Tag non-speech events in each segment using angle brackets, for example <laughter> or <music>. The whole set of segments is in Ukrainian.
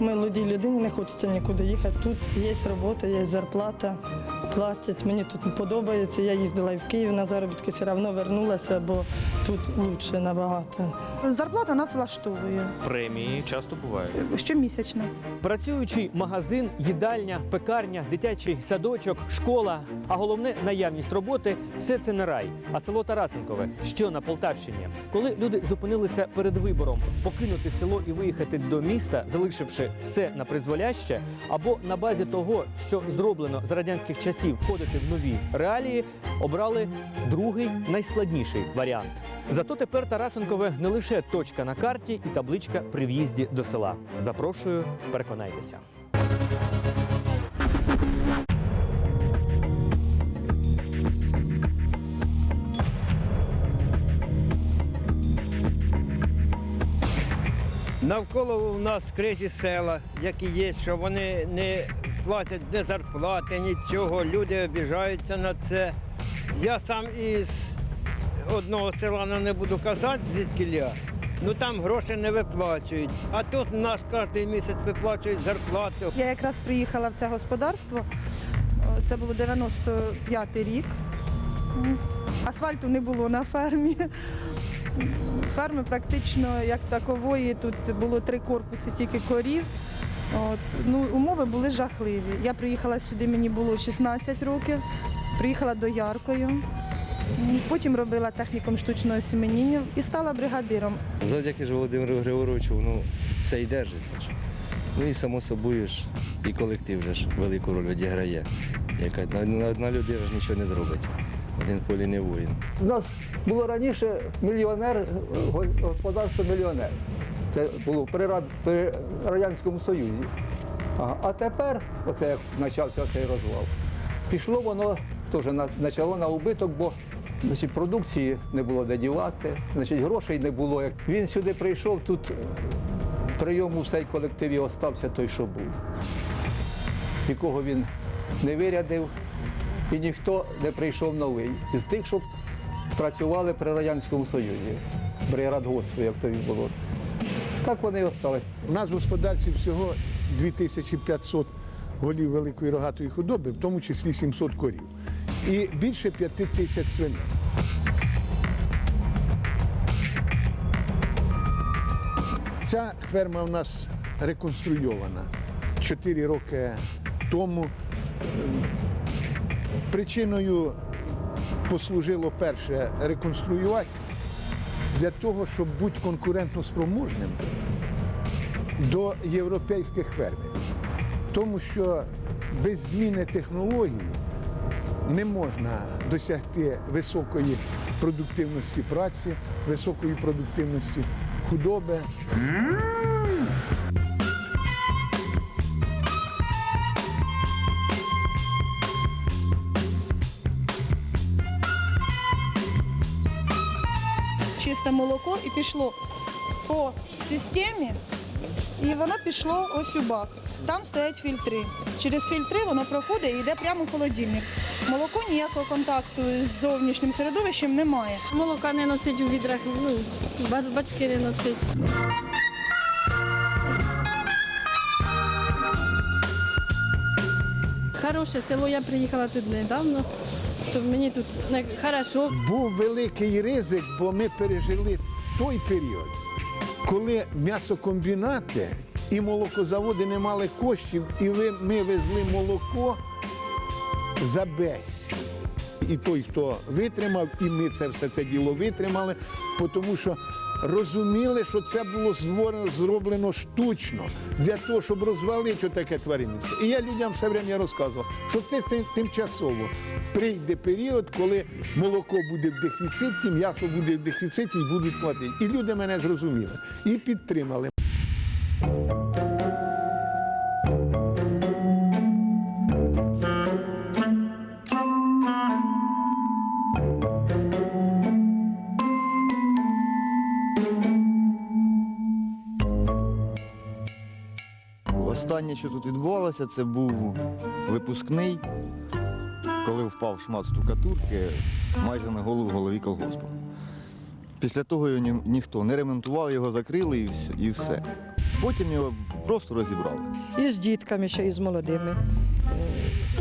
як молодій людині не хочеться нікуди їхати. Тут є робота, є зарплата платять. Мені тут подобається. Я їздила і в Київ на заробітки, все одно вернулася, бо тут краще набагато. Зарплата нас влаштовує Премії часто бувають. щомісячно. Працюючий магазин, їдальня, пекарня, дитячий садочок, школа. А головне наявність роботи все це не рай. А село Тарасенкове, що на Полтавщині. Коли люди зупинилися перед вибором покинути село і виїхати до міста, залишивши все на призволяще, або на базі того, що зроблено з радянських часів, входити в нові реалії, обрали другий найскладніший варіант. Зато тепер Тарасенкове не лише точка на карті і табличка при в'їзді до села. Запрошую, переконайтеся. Навколо у нас скриті села, які є, що вони не платять ні зарплати, нічого. Люди обіжаються на це. Я сам із одного села ну, не буду казати, звідки я. Ну там гроші не виплачують. А тут наш кожен місяць виплачують зарплату. Я якраз приїхала в це господарство. Це було 95-й рік. Асфальту не було на фермі. Ферми практично як такової, тут було три корпуси тільки корів. От. Ну, умови були жахливі. Я приїхала сюди, мені було 16 років, приїхала до Яркою. Потім робила технікум штучного сіменіння і стала бригадиром. Завдяки ж Володимиру Григоровичу, ну, все і держиться ж. Ну і само собою ж і колектив же ж велику роль відіграє. Яка одна, людина ж нічого не зробить. Один полі не воїн. У нас було раніше мільйонер, е, господарство мільйонер. Це було при, при Радянському Союзі. А, а тепер, оце як почався цей розвал, пішло воно теж на, почало на убиток, бо значить, продукції не було де дівати, значить, грошей не було. Він сюди прийшов, тут е, прийому в цей колективі остався той, що був. Нікого він не вирядив, і ніхто не прийшов новий. Із тих, що працювали при Радянському Союзі, при Радгоспу, як тоді було. Так вони і остались. У нас в господарстві всього 2500 голів великої рогатої худоби, в тому числі 700 корів. І більше 5 тисяч свиней. Ця ферма у нас реконструйована 4 роки тому. Причиною послужило перше реконструювати для того, щоб бути конкурентно спроможним до європейських фермерів. Тому що без зміни технології не можна досягти високої продуктивності праці, високої продуктивності худоби. Чисте молоко і пішло по системі, і воно пішло ось у бак. Там стоять фільтри. Через фільтри воно проходить і йде прямо в холодильник. Молоко ніякого контакту з зовнішнім середовищем немає. Молока не носить у відрах, ну, бачки не носить. Хороше село, я приїхала тут недавно, то мені тут не- хорошо. Був великий ризик, бо ми пережили той період, коли м'ясокомбінати і молокозаводи не мали коштів, і ми везли молоко за безцінь. І той, хто витримав, і ми це все це діло витримали, тому що розуміли, що це було зворено- зроблено штучно для того, щоб розвалити таке тваринництво. І я людям все время розказував, що це, це тимчасово. Прийде період, коли молоко буде в дефіциті, м'ясо буде в дефіциті і будуть платити. І люди мене зрозуміли і підтримали. Тут відбувалося, це був випускний, коли впав шмат штукатурки майже на голову голові колгоспу. Після того його ні- ніхто не ремонтував, його закрили і вс- і все. Потім його просто розібрали. І з дітками, ще і з молодими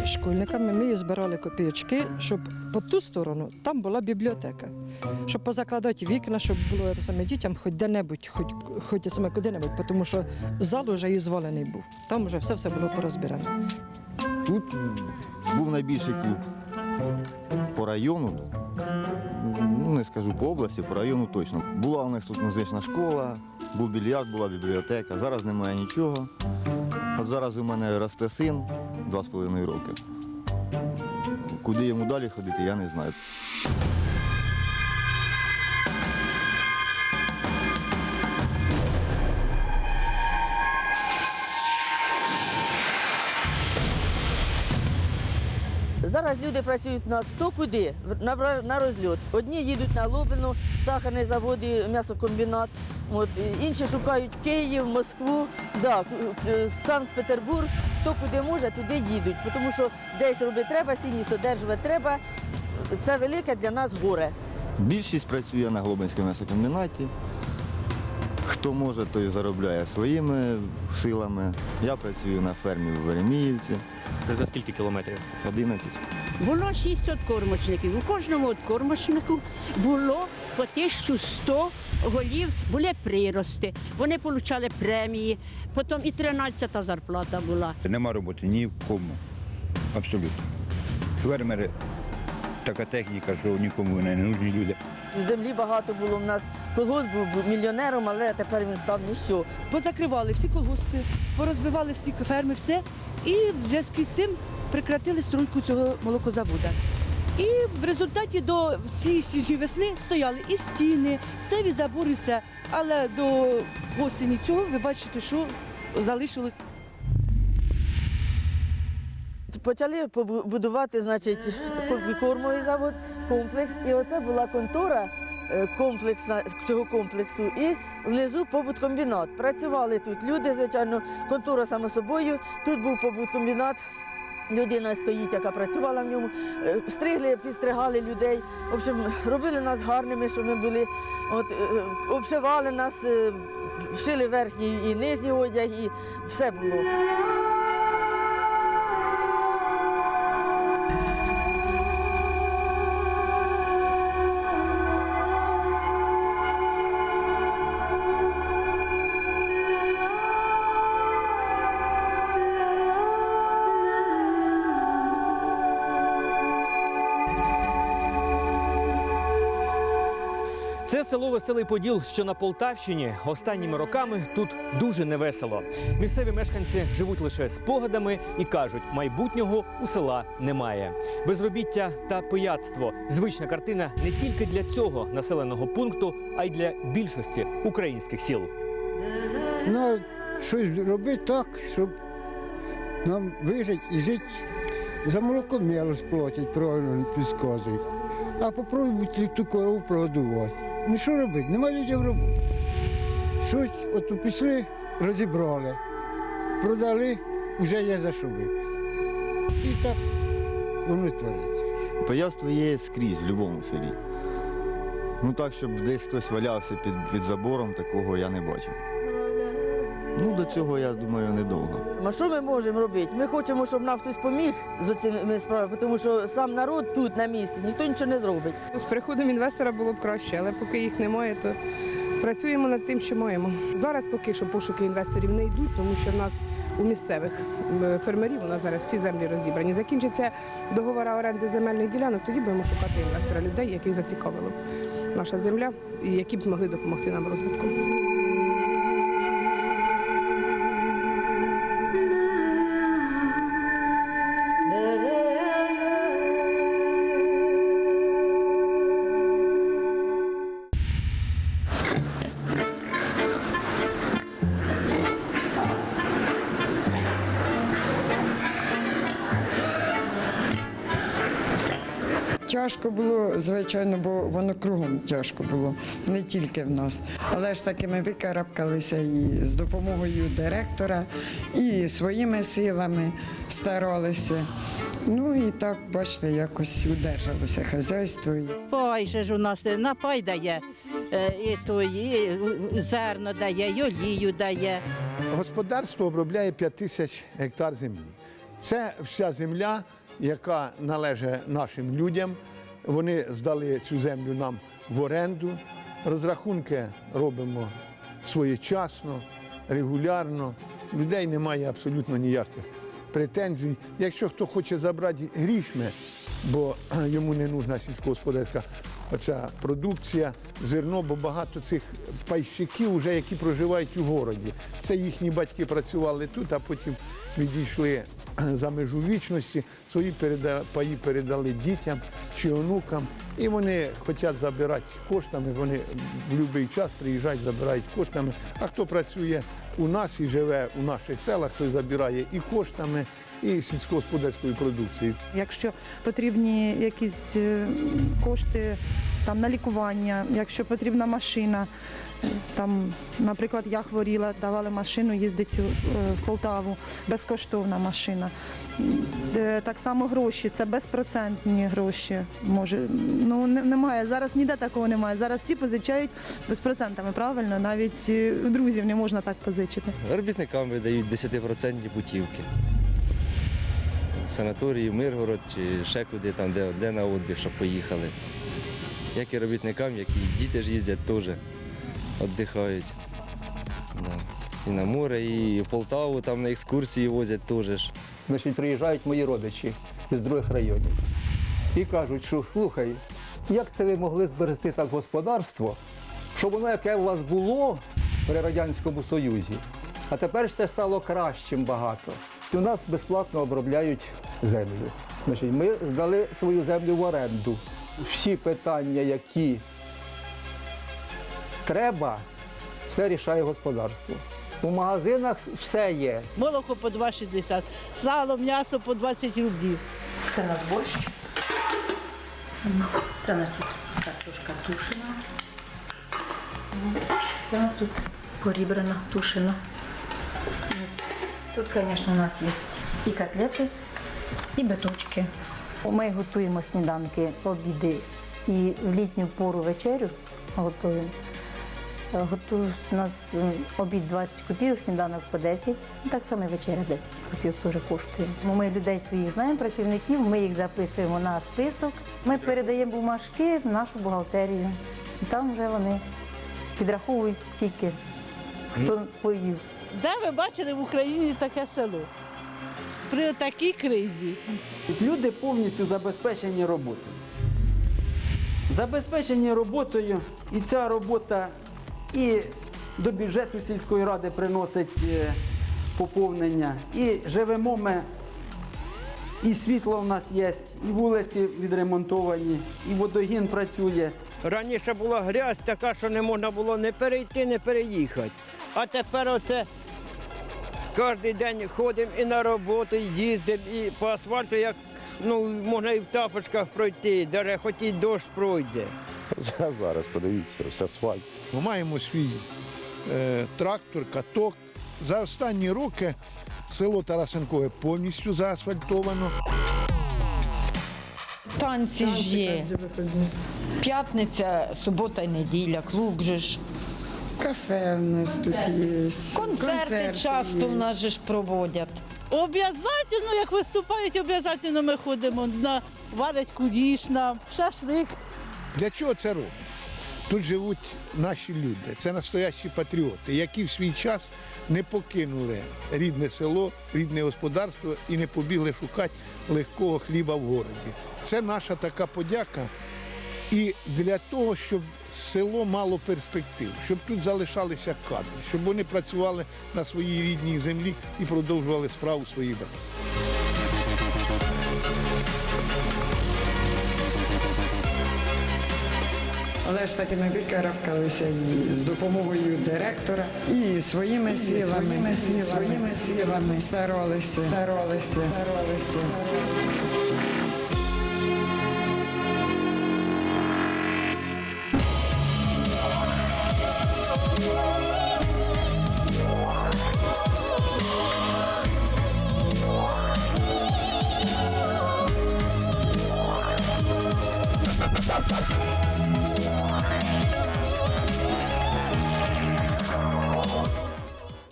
школьниками ми збирали копійочки, щоб по ту сторону там була бібліотека. Щоб позакладати вікна, щоб було саме дітям хоч де-небудь, хоч, хоч саме куди-небудь, тому що зал вже і звалений був. Там вже все все було порозбирано. Тут був найбільший клуб по району. Ну, не скажу по області, по району точно. Була у нас тут музична школа, був більярд, була бібліотека. Зараз немає нічого. Зараз у мене росте син два з половиною роки. Куди йому далі ходити, я не знаю. Зараз люди працюють у нас хто куди, на, на розльот. Одні їдуть на сахарний завод і м'ясокомбінат. От, інші шукають Київ, Москву, да, Санкт-Петербург. Хто куди може, туди їдуть. Тому що десь робити треба, сім'ї содержувати треба. Це велике для нас горе. Більшість працює на Глобинському м'ясокомбінаті. Хто може, той заробляє своїми силами. Я працюю на фермі в Вереміївці, Це за скільки кілометрів? 11. Було шість откормочників. У кожному откормочнику було по 1100 голів, були прирости. Вони отримали премії, потім і 13-та зарплата була. Нема роботи ні в кому. Абсолютно. Фермери, така техніка, що нікому не нужні люди. Землі багато було в нас. Колгосп був мільйонером, але тепер він став ніщо. позакривали всі колгоспи, порозбивали всі ферми, все. І в зв'язку з цим прекратили стройку цього молокозавода. І в результаті до всієї весни стояли і стіни, стеві забори, все. Але до осені цього ви бачите, що залишилось. Почали будувати, значить, кормовий завод, комплекс. І оце була контора е, комплексна цього комплексу. І внизу побуткомбінат. Працювали тут люди, звичайно, контора само собою. Тут був побуткомбінат. Людина стоїть, яка працювала в ньому, Е, стригли, підстригали людей. В общем, робили нас гарними, що ми були. От, е, обшивали нас, шили верхній і нижній одяг, і все було. Село Веселий Поділ, що на Полтавщині. Останніми роками тут дуже невесело. Місцеві мешканці живуть лише спогадами і кажуть, майбутнього у села немає. Безробіття та пияцтво звична картина не тільки для цього населеного пункту, а й для більшості українських сіл. Ну, щось робити так, щоб нам вижити і жити. За молоко мело сплатять, правильно підказують. А попробуйте ту корову прогодувати. Ну що робити? Нема людям роботи. Щось от пішли, розібрали, продали, вже є за що випити. І так воно твориться. Пияцтво є скрізь в будь-якому селі. Ну так, щоб десь хтось валявся під, під забором, такого я не бачив. Ну, до цього, я думаю, недовго. А що ми можемо робити? Ми хочемо, щоб нам хтось поміг з цими справами, тому що сам народ тут на місці, ніхто нічого не зробить. З приходом інвестора було б краще, але поки їх немає, то працюємо над тим, що маємо. Зараз поки що пошуки інвесторів не йдуть, тому що в нас у місцевих фермерів у нас зараз всі землі розібрані. Закінчиться договори оренди земельних ділянок, тоді будемо шукати інвестора людей, яких зацікавила б наша земля і які б змогли допомогти нам розвитку. Тяжко було, звичайно, бо воно кругом тяжко було, не тільки в нас. Але ж таки ми викарабкалися і з допомогою директора, і своїми силами старалися. Ну і так, бачите, якось удержалося хазяйство. Пай же ж у нас е, напай дає, е, і, то, і зерно дає, і олію дає. господарство обробляє 5 тисяч гектар землі. Це вся земля, яка належить нашим людям. Вони здали цю землю нам в оренду. Розрахунки робимо своєчасно, регулярно. Людей немає абсолютно ніяких претензій. Якщо хто хоче забрати грішми, бо <clears throat> йому не нужна сільськогосподарська оця продукція, зерно, бо багато цих пайщиків, вже, які проживають у городі. Це їхні батьки працювали тут, а потім відійшли <clears throat> за межу вічності, свої паї передали дітям чи онукам. І вони хочуть забирати коштами, вони в будь-який час приїжджають, забирають коштами. А хто працює у нас і живе у наших селах, той забирає і коштами, і сільськогосподарською продукцією. Якщо потрібні якісь е, кошти там, на лікування, якщо потрібна машина, там, наприклад, я хворіла, давали машину їздити е, в Полтаву, безкоштовна машина. Е, Так само гроші, це безпроцентні гроші. Може, ну немає. Зараз ніде такого немає. Зараз всі позичають безпроцентами, правильно? Навіть е, друзів не можна так позичити. Робітникам видають 10% путівки. Санаторії, Миргород чи ще куди там, де, де на віддих, щоб поїхали. Як і робітникам, які діти ж їздять теж, віддихають. Да. І на море, і в Полтаву там на екскурсії возять теж. Значить, приїжджають мої родичі з других районів і кажуть, що слухай, як це ви могли зберегти так господарство, щоб воно, яке у вас було при Радянському Союзі, а тепер все стало кращим багато. У нас безплатно обробляють землю. Значить, ми здали свою землю в оренду. Всі питання, які треба, все рішає господарство. У магазинах все є. Молоко по 2,60, сало, м'ясо по 20 рублів. Це у нас борщ. Це у нас тут картошка тушена. Це у нас тут порібрана, тушена. Тут, звісно, у нас є і котлети, і биточки. Ми готуємо сніданки, обіди і в літню пору вечерю готуємо. Е, Готую у нас е, обід 20 копійок, сніданок по 10. Так само і вечеря 10 копійок теж коштує. Ми людей своїх знаємо, працівників, ми їх записуємо на список. Ми передаємо бумажки в нашу бухгалтерію. І там вже вони підраховують, скільки хто поїв. Де ви бачили в Україні таке село? При такій кризі. Люди повністю забезпечені роботою. Забезпечені роботою, і ця робота і до бюджету сільської ради приносить е, поповнення. І живемо ми, і світло в нас є, і вулиці відремонтовані, і водогін працює. Раніше була грязь така, що не можна було не перейти, не переїхати. А тепер оце кожен день ходимо і на роботу, і їздимо, і по асфальту, як ну, можна і в тапочках пройти, навіть хоч і дощ пройде. Зараз подивіться, ось асфальт. Ми маємо свій е, трактор, каток. За останні роки село Тарасенкове повністю заасфальтовано. Танці ж є. П'ятниця, субота і неділя, клуб же ж. Кафе в нас тут є. Концерти часто в нас же ж проводять. Обов'язательно, як виступають, обов'язательно ми ходимо на варять куліш нам, шашлик. Для чого це робить? Тут живуть наші люди, це настоящі патріоти, які в свій час не покинули рідне село, рідне господарство і не побігли шукати легкого хліба в городі. Це наша така подяка. І для того, щоб село мало перспектив, щоб тут залишалися кадри, щоб вони працювали на своїй рідній землі і продовжували справу своїх батьків. Але ж таки ми викарабкалися і з допомогою директора і своїми силами, своїми силами старалися, старалися. старалися. Thank.